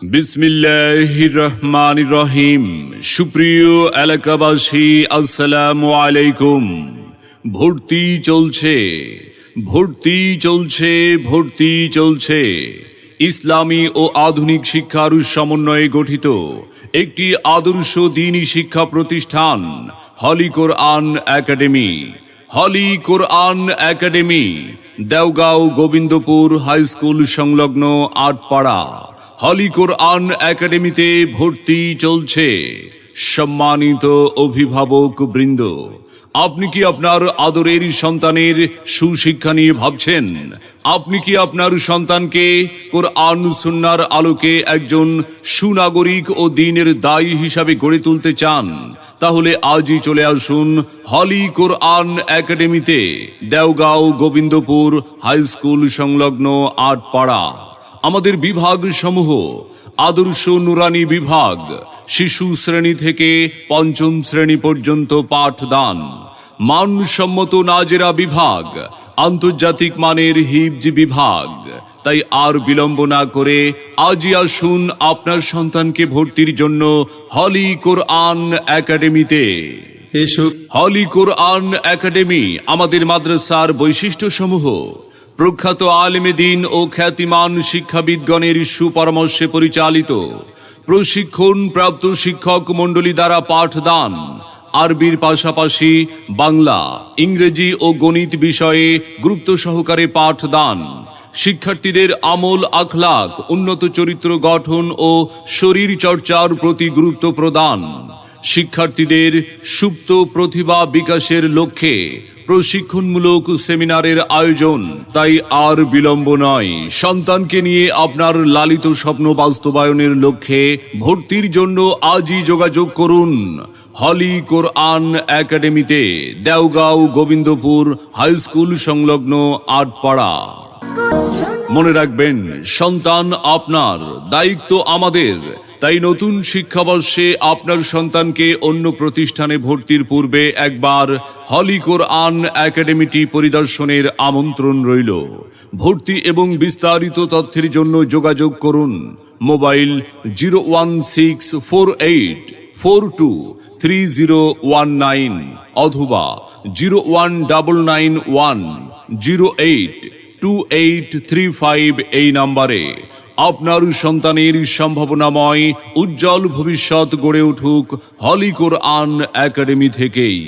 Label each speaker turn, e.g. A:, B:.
A: বিসমিল্লাহ রহমান রহিম সুপ্রিয় এলাকাবাসী, আসসালামু আলাইকুম। ভর্তি চলছে ভর্তি চলছে ভর্তি চলছে। ইসলামী ও আধুনিক শিক্ষার সমন্বয়ে গঠিত একটি আদর্শ দিনী শিক্ষা প্রতিষ্ঠান, holy Quran academy. Holy Quran academy, Deogaon Gobindapur high school সংলগ্ন আটপাড়া। হলি কোরআন একাডেমিতে ভর্তি চলছে। সম্মানিত অভিভাবক বৃন্দ, আপনি কি আপনার আদরের সন্তানের সুশিক্ষা নিয়ে ভাবছেন? আপনি কি আপনার সন্তানকে কোরআন সুন্নার আলোকে একজন সুনাগরিক ও দিনের দায়ী হিসাবে গড়ে তুলতে চান? তাহলে আজই চলে আসুন হলি কোরআন একাডেমিতে, দেওগাঁও গোবিন্দপুর হাই স্কুল সংলগ্ন আটপাড়া। আমাদের বিভাগ সমূহ আদর্শ নুরানি বিভাগ শিশু শ্রেণি থেকে পঞ্চম শ্রেণি পর্যন্ত পাঠদান মানসম্মত নাজেরা বিভাগ আন্তর্জাতিক মানের হিবজ বিভাগ। তাই আর বিলম্ব না করে আজই আসুন আপনার সন্তানকে ভর্তির জন্য হলি কোরআন একাডেমিতে। হলি কোরআন একাডেমি আমাদের মাদ্রাসার বৈশিষ্ট্যসমূহ প্রখ্যাত আলেমেদিন ও খ্যাতিমান শিক্ষাবিদগণের সুপরামর্শে পরিচালিত প্রশিক্ষণ প্রাপ্ত শিক্ষক মণ্ডলী দ্বারা পাঠদান, আরবির পাশাপাশি বাংলা, ইংরেজি ও গণিত বিষয়ে গুরুত্ব সহকারে পাঠদান, শিক্ষার্থীদের আমল আখলাক, উন্নত চরিত্র গঠন ও শরীর চর্চার প্রতি গুরুত্ব প্রদান। শিক্ষার্থীদের সুপ্ত প্রতিভা বিকাশের লক্ষ্যে প্রশিক্ষণমূলক সেমিনারের আয়োজন। তাই আর বিলম্ব নয়। সন্তানকে নিয়ে আপনার লালিত স্বপ্ন বাস্তবায়নের লক্ষ্যে ভর্তির জন্য আজই যোগাযোগ করুন। হলি কোরআন একাডেমিতে, দেওগাঁও গোবিন্দপুর হাই স্কুল সংলগ্ন আটপাড়া। মনে রাখবেন, সন্তান আপনার, দায়িত্ব আমাদের। তাই নতুন শিক্ষাবর্ষে আপনার সন্তানকে অন্য প্রতিষ্ঠানে ভর্তির পূর্বে একবার হলি কোরআন একাডেমিটি পরিদর্শনের আমন্ত্রণ রইল। ভর্তি এবং বিস্তারিত তথ্যের জন্য যোগাযোগ করুন। Mobile zero one six four eight four two three zero one nine অথবা zero one double nine one zero eight two eight three five এই নাম্বারে আপনার সন্তানের সম্ভাবনাময় উজ্জ্বল ভবিষ্যৎ গড়ে উঠুক হলিকোর আন একাডেমি থেকেই।